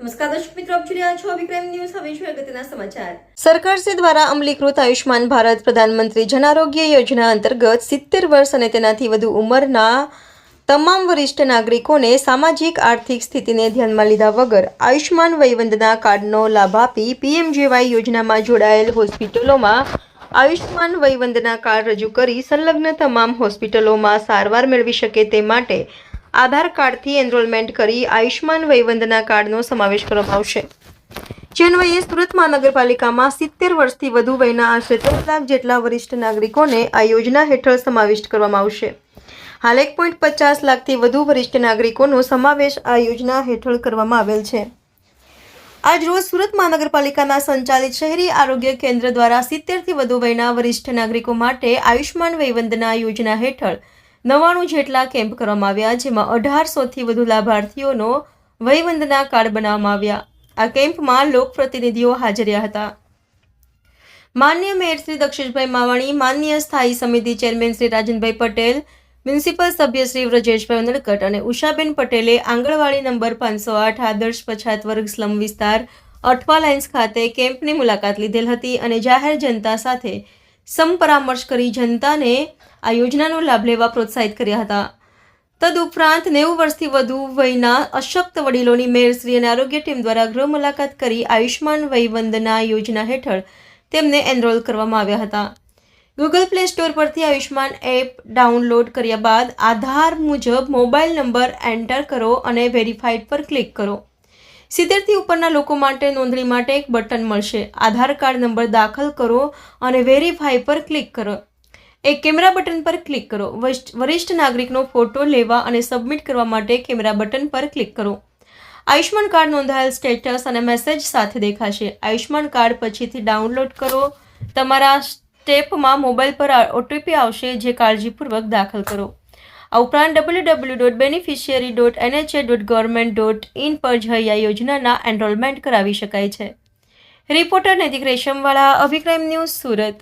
નમસ્કાર દર્શક સરકારશ્રી દ્વારા અમલીકૃત આયુષ્માન ભારત પ્રધાનમંત્રી જન આરોગ્ય યોજના અંતર્ગત સિત્તેર વર્ષ અને તેનાથી વધુ ઉંમરના તમામ વરિષ્ઠ નાગરિકોને સામાજિક આર્થિક સ્થિતિને ધ્યાનમાં લીધા વગર આયુષ્માન વયવંદના કાર્ડનો લાભ આપી પીએમજેવાય યોજનામાં જોડાયેલ હોસ્પિટલોમાં આયુષ્માન વયવંદના કાર્ડ રજૂ કરી સંલગ્ન તમામ હોસ્પિટલોમાં સારવાર મેળવી શકે તે માટે આધાર કાર્ડથી એનરોલમેન્ટ કરી આયુષ્માન વયવંદના કાર્ડનો સમાવેશ કરવામાં આવશે. જે અન્વયે સુરત મહાનગરપાલિકામાં સિત્તેર વર્ષથી વધુ વયના આશરે ત્રણ લાખ જેટલા વરિષ્ઠ નાગરિકોને આ યોજના હેઠળ સમાવિષ્ટ કરવામાં આવશે. હાલ એક પોઈન્ટ પચાસ લાખથી વધુ વરિષ્ઠ નાગરિકોનો સમાવેશ આ યોજના હેઠળ કરવામાં આવેલ છે. આજ રોજ સુરત મહાનગરપાલિકાના સંચાલિત શહેરી આરોગ્ય કેન્દ્ર દ્વારા સિત્તેરથી વધુ વયના વરિષ્ઠ નાગરિકો માટે આયુષ્માન વયવંદના યોજના હેઠળ નવ્વાણું જેટલા કેમ્પ કરવામાં આવ્યા, જેમાં અઢારસોથી વધુ લાભાર્થીઓનો વયવંદના કાર્ડ બનાવવામાં આવ્યા. આ કેમ્પમાં લોકપ્રતિનિધિઓ હાજર રહ્યા હતા. માન્ય મેયર શ્રી દક્ષેશભાઈ માવાણી, માન્ય સ્થાયી સમિતિ ચેરમેન શ્રી રાજનભાઈ પટેલ, મ્યુનિસિપલ સભ્ય શ્રી વ્રજેશભાઈ નડકટ અને ઉષાબેન પટેલે આંગણવાડી નંબર પાંચસો આઠ, આદર્શ પછાત વર્ગ સ્લમ વિસ્તાર, અઠવા લાઇન્સ ખાતે કેમ્પની મુલાકાત લીધેલ હતી અને જાહેર જનતા સાથે સંપરામર્શ કરી જનતાને આ યોજનાનો લાભ લેવા પ્રોત્સાહિત કર્યા હતા. તદુપરાંત નેવું વર્ષથી વધુ વયના અશક્ત વડીલોની મેયરશ્રી અને આરોગ્ય ટીમ દ્વારા ગૃહ મુલાકાત કરી આયુષ્માન વયવંદના યોજના હેઠળ તેમને એનરોલ કરવામાં આવ્યા હતા. ગૂગલ પ્લે સ્ટોર પરથી આયુષ્માન એપ ડાઉનલોડ કર્યા બાદ આધાર મુજબ મોબાઈલ નંબર એન્ટર કરો અને વેરીફાઈડ પર ક્લિક કરો. સિત્તેરથી ઉપરના લોકો માટે નોંધણી માટે એક બટન મળશે. આધાર કાર્ડ નંબર દાખલ કરો અને વેરીફાઈ પર ક્લિક કરો. એક કેમેરા બટન પર ક્લિક કરો. વરિષ્ઠ નાગરિકનો ફોટો લેવા અને સબમિટ કરવા માટે કેમેરા બટન પર ક્લિક કરો. આયુષ્માન કાર્ડ નોંધાયેલ સ્ટેટસ અને મેસેજ સાથે દેખાશે. આયુષ્માન કાર્ડ પછીથી ડાઉનલોડ કરો. તમારા સ્ટેપમાં મોબાઈલ પર ઓટીપી આવશે જે કાળજીપૂર્વક દાખલ કરો. આ ઉપરાંત W W dot beneficiary dot NHA dot government dot in પર જઈ આ યોજનાના એનરોલમેન્ટ કરાવી શકાય છે. રિપોર્ટર નૈતિક રેશમવાળા, અભિક્રમ ન્યૂઝ સુરત.